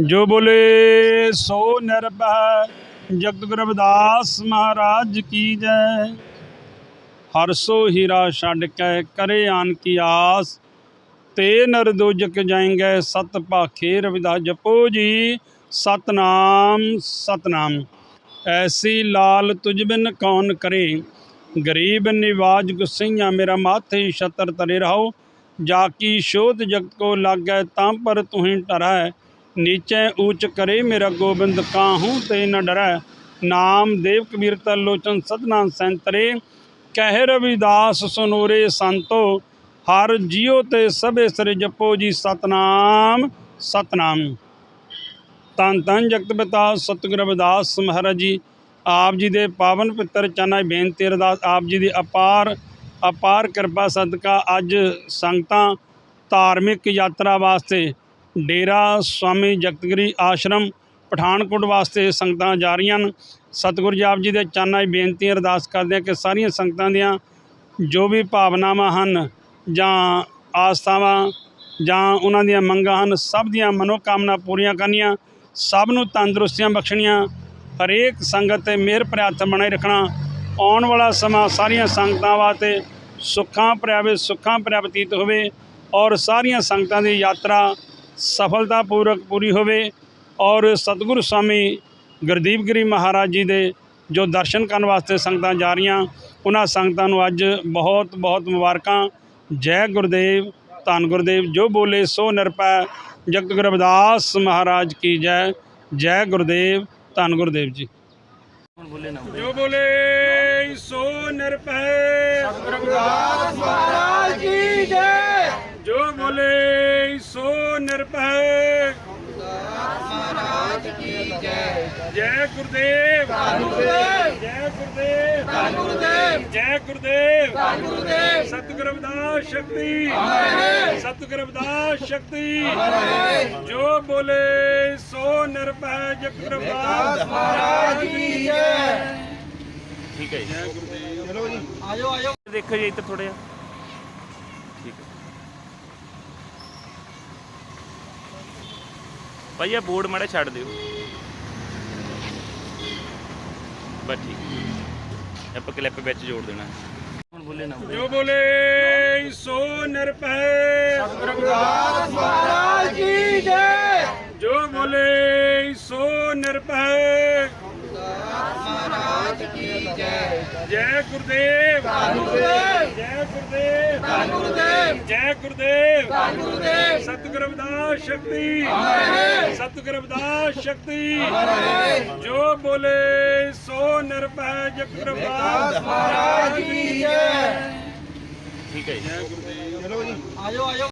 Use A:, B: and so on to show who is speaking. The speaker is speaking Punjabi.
A: ਜੋ ਬੋਲੇ, ਸੋ ਨਿਰਭੈ ਜਗਤ ਰਵਿਦਾਸ ਮਹਾਰਾਜ ਕੀ ਜੈ। ਹਰ ਸੋ ਹੀਰਾ ਛੱਡ ਕੇ ਕਰੇ ਆਨ ਕੀ ਆਸ, ਤੇ ਨਰ ਦੋਜਕ ਜਾਏਂਗੇ ਸਤ ਭਾਖੇ ਰਵਿਦਾਸ। ਜਪੋ ਜੀ, ਸਤਨਾਮ ਸਤਨਾਮ। ਐਸੀ ਲਾਲ ਤੁਝ ਬਿਨ ਕੌਣ ਕਰੇ? ਗਰੀਬ ਨਿਵਾਜ ਗੁਸਈਆ ਮੇਰਾ ਮਾਥੇ ਛਤਰ ਤਰੇ ਰਹੋ। ਜਾ ਕੀ ਸ਼ੋਧ ਜਗਤ ਕੋ ਲਾਗੈ, ਤਾਂ ਪਰ ਤੁਹੀਂ ਟਰੈ ਨੀਚੇ ਊਚ ਕਰੇ ਮੇਰਾ ਗੋਬਿੰਦ ਕਾਹੂ ਤੇ ਨ ਡਰੈ। ਨਾਮ ਦੇਵ ਕਬੀਰ ਤਲੋਚਨ ਲੋਚਨ ਸਤਨਾਮ ਸੰਤਰੇ। ਕਹਿ ਰਵਿਦਾਸ ਸੁਨੋਰੇ ਸੰਤੋ। ਹਰ ਜੀਉ ਤੇ ਸਭੇ ਸਰ ਜਪੋ ਜੀ ਸਤਨਾਮ ਸਤਨਾਮ। ਤਨ ਤਨ ਜਗਤ ਪਿਤਾ ਸਤਿਗੁਰ ਰਵਿਦਾਸ ਮਹਾਰਾਜ ਜੀ। ਆਪ ਜੀ ਦੇ ਪਾਵਨ ਪਿੱਤਰ ਚਨਾ 'ਚ ਬੇਨਤੀ ਅਰਦਾਸ, ਆਪ ਜੀ ਦੀ ਅਪਾਰ ਅਪਾਰ ਕਿਰਪਾ ਸਦਕਾ ਅੱਜ ਸੰਗਤਾਂ ਧਾਰਮਿਕ ਯਾਤਰਾ ਵਾਸਤੇ ਡੇਰਾ ਸਵਾਮੀ ਜਗਤਗਿਰੀ ਆਸ਼ਰਮ, ਪਠਾਨਕੋਟ ਵਾਸਤੇ ਸੰਗਤਾਂ ਜਾ ਰਹੀਆਂ ਹਨ। ਸਤਿਗੁਰੂ ਜੀ ਆਪ ਜੀ ਦੇ ਚਰਨਾਂ 'ਚ ਬੇਨਤੀ ਅਰਦਾਸ ਕਰਦੇ ਹਾਂ ਕਿ ਸਾਰੀਆਂ ਸੰਗਤਾਂ ਦੀਆਂ ਜੋ ਵੀ ਭਾਵਨਾਵਾਂ ਹਨ ਜਾਂ ਆਸਥਾਵਾਂ ਜਾਂ ਉਹਨਾਂ ਦੀਆਂ ਮੰਗਾਂ ਹਨ, ਸਭ ਦੀਆਂ ਮਨੋਕਾਮਨਾ ਪੂਰੀਆਂ ਕਰਨੀਆਂ, ਸਭ ਨੂੰ ਤੰਦਰੁਸਤੀਆਂ ਬਖਸ਼ਣੀਆਂ, ਹਰੇਕ ਸੰਗਤ ਤੇ ਮਿਹਰ ਭਰਿਆ ਬਣਾਈ ਰੱਖਣਾ। ਆਉਣ ਵਾਲਾ ਸਮਾਂ ਸਾਰੀਆਂ ਸੰਗਤਾਂ ਵਾਸਤੇ ਸੁੱਖਾਂ ਭਰਿਆਵੇ ਸੁੱਖਾਂ ਭਰਿਆ ਹੋਵੇ ਔਰ ਸਾਰੀਆਂ ਸੰਗਤਾਂ ਦੀ ਯਾਤਰਾ ਸਫਲਤਾਪੂਰਵਕ ਪੂਰੀ ਹੋਵੇ ਔਰ ਸਤਿਗੁਰੂ ਸਵਾਮੀ ਗੁਰਦੀਪ ਗਿਰੀ ਮਹਾਰਾਜ ਜੀ ਦੇ ਜੋ ਦਰਸ਼ਨ ਕਰਨ ਵਾਸਤੇ ਸੰਗਤਾਂ ਜਾ ਰਹੀਆਂ ਉਹਨਾਂ ਸੰਗਤਾਂ ਨੂੰ ਅੱਜ ਬਹੁਤ ਬਹੁਤ ਮੁਬਾਰਕਾਂ। ਜੈ ਗੁਰਦੇਵ ਧੰਨ ਗੁਰਦੇਵ ਜੋ ਬੋਲੇ ਸੋ ਨਿਰਪੈ ਜਗਤ ਗੁਰੂ ਰਵਿਦਾਸ ਮਹਾਰਾਜ ਕੀ ਜੈ। ਜੈ ਗੁਰਦੇਵ ਧੰਨ ਗੁਰਦੇਵ ਜੀ। ਜੋ ਬੋਲੇ ਸੋ ਨਿਰਪੈ
B: ਰਵਿਦਾਸ ਮਹਾਰਾਜ ਕੀ ਜੈ
A: ਜੋ ਬੋਲੇ ਸੋ ਨਿਰਭੈ।
B: ਮਹਾਰਾਜ ਕੀ ਜੈ
A: ਜੈ ਗੁਰਦੇਵ। ਜੈ ਗੁਰਦੇਵ। ਜੈ ਗੁਰਦੇਵ। ਸਤਿਗੁਰ ਰਵਿਦਾਸ ਸ਼ਕਤੀ। ਸਤਿਗੁਰ ਰਵਿਦਾਸ ਸ਼ਕਤੀ।
B: ਹੈ
A: ਜੋ ਬੋਲੇ ਸੋ ਨਿਰਭੈ
B: ਮਹਾਰਾਜ ਕੀ ਜੈ
C: ਠੀਕ ਹੈ ਜੀ।
A: ਜੈ ਗੁਰਦੇਵ।
B: ਆਜੋ ਆਜੋ
C: ਦੇਖੋ ਜੀ ਇੱਧਰ ਥੋੜਾ ਜਿਹਾ ਠੀਕ ਹੈ ਭਾਈ ਇਹ ਬੋਰਡ ਮਾੜਾ ਛੱਡ ਦਿਓ। ਬਸ ਠੀਕ। ਹੈ। ਆਪਾਂ ਕਲਿੱਪ ਵਿੱਚ ਜੋੜ ਦੇਣਾ। ਹੁਣ ਬੋਲੇ ਨਾ।
A: ਜੋ ਬੋਲੇ ਸੋ ਨਿਰਭੈ।
B: ਰਵਿਦਾਸ ਮਹਾਰਾਜ ਕੀ ਜੈ।
A: ਜੋ ਬੋਲੇ ਸੋ ਨਿਰਭੈ।
B: ਮਹਾਰਾਜ ਕੀ ਜੈ।
A: ਜੈ ਗੁਰਦੇਵ।
B: ਧੰਨ ਗੁਰਦੇਵ
A: ਜੈ ਗੁਰਦੇਵ।
B: ਧੰਨ ਗੁਰਦੇਵ
A: ਜੈ ਗੁਰਦੇਵ।
B: ਧੰਨ ਗੁਰਦੇਵ
A: ਸਤਿਗੁਰ ਰਵਿਦਾਸ ਸ਼ਕਤੀ। ਸਤਿਗੁਰ ਰਵਿਦਾਸ ਸ਼ਕਤੀ। ਜੋ ਬੋਲੇ ਸੋ ਨਿਰਭੈ ਜਗਤ ਰਵਿਦਾਸ
B: ਮਹਾਰਾਜ ਕੀ ਜੈ।
C: ਠੀਕ ਹੈ ਜੀ।
B: ਆਜੋ ਆਜੋ।